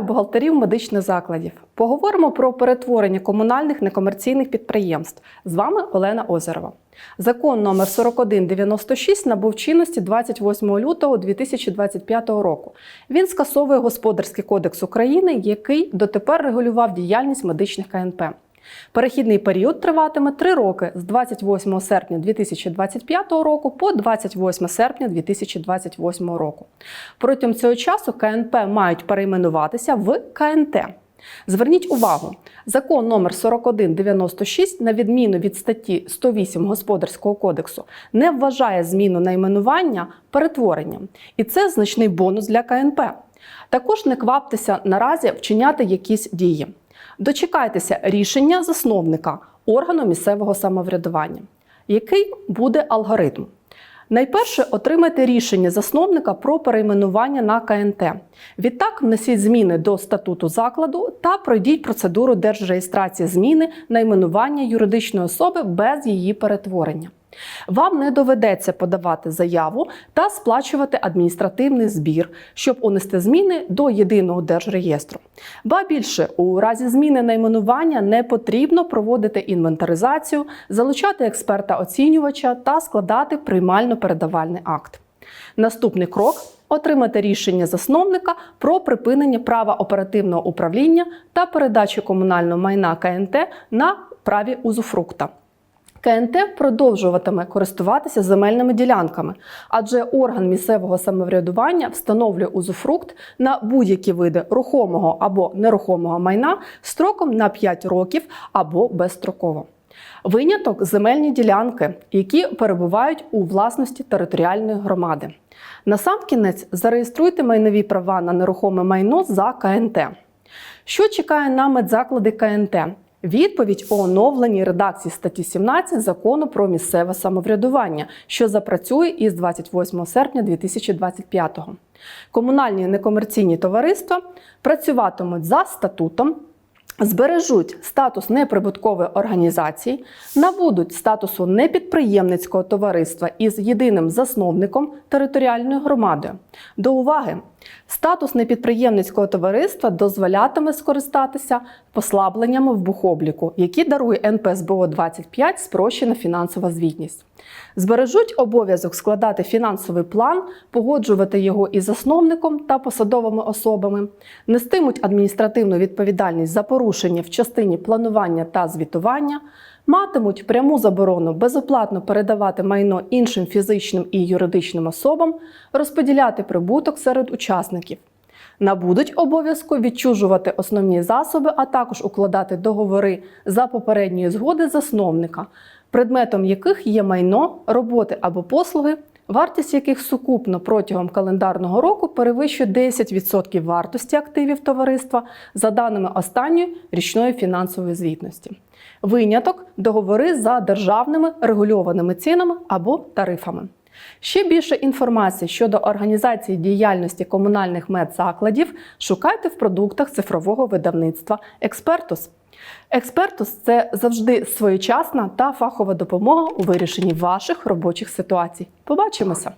Вітаю бухгалтерів медичних закладів. Поговоримо про перетворення комунальних некомерційних підприємств. З вами Олена Озерова. Закон номер 4196 набув чинності 28 лютого 2025 року. Він скасовує Господарський кодекс України, який дотепер регулював діяльність медичних КНП. Перехідний період триватиме 3 роки з 28 серпня 2025 року по 28 серпня 2028 року. Протягом цього часу КНП мають перейменуватися в КНТ. Зверніть увагу, закон номер 4196, на відміну від статті 108 Господарського кодексу, не вважає зміну найменування перетворенням, і це значний бонус для КНП. Також не кваптеся наразі вчиняти якісь дії. Дочекайтеся рішення засновника органу місцевого самоврядування. Який буде алгоритм? Найперше отримайте рішення засновника про перейменування на КНТ. Відтак внесіть зміни до статуту закладу та пройдіть процедуру держреєстрації зміни найменування юридичної особи без її перетворення. Вам не доведеться подавати заяву та сплачувати адміністративний збір, щоб унести зміни до єдиного держреєстру. Ба більше, у разі зміни найменування не потрібно проводити інвентаризацію, залучати експерта-оцінювача та складати приймально-передавальний акт. Наступний крок отримати рішення засновника про припинення права оперативного управління та передачу комунального майна КНТ на праві узуфрукта. КНТ продовжуватиме користуватися земельними ділянками, адже орган місцевого самоврядування встановлює узуфрукт на будь-які види рухомого або нерухомого майна строком на 5 років або безстроково. Виняток земельні ділянки, які перебувають у власності територіальної громади. Насамкінець зареєструйте майнові права на нерухоме майно за КНТ. Що чекає на медзаклади КНТ? Відповідь у оновленій редакції статті 17 закону про місцеве самоврядування, що запрацює із 28 серпня 2025 року. Комунальні некомерційні товариства працюватимуть за статутом. Збережуть статус неприбуткової організації, набудуть статусу непідприємницького товариства із єдиним засновником територіальною громадою. До уваги, статус непідприємницького товариства дозволятиме скористатися послабленнями в бухобліку, які дарує НПСБО 25 спрощена фінансова звітність. Збережуть обов'язок складати фінансовий план, погоджувати його із засновником та посадовими особами, нестимуть адміністративну відповідальність за порушення в частині планування та звітування, матимуть пряму заборону безоплатно передавати майно іншим фізичним і юридичним особам, розподіляти прибуток серед учасників. Набудуть обов'язку відчужувати основні засоби, а також укладати договори за попередньої згоди засновника, предметом яких є майно, роботи або послуги, вартість яких сукупно протягом календарного року перевищує 10% вартості активів товариства за даними останньої річної фінансової звітності. Виняток договори за державними регульованими цінами або тарифами. Ще більше інформації щодо організації діяльності комунальних медзакладів шукайте в продуктах цифрового видавництва Експертус. Експертус це завжди своєчасна та фахова допомога у вирішенні ваших робочих ситуацій. Побачимося!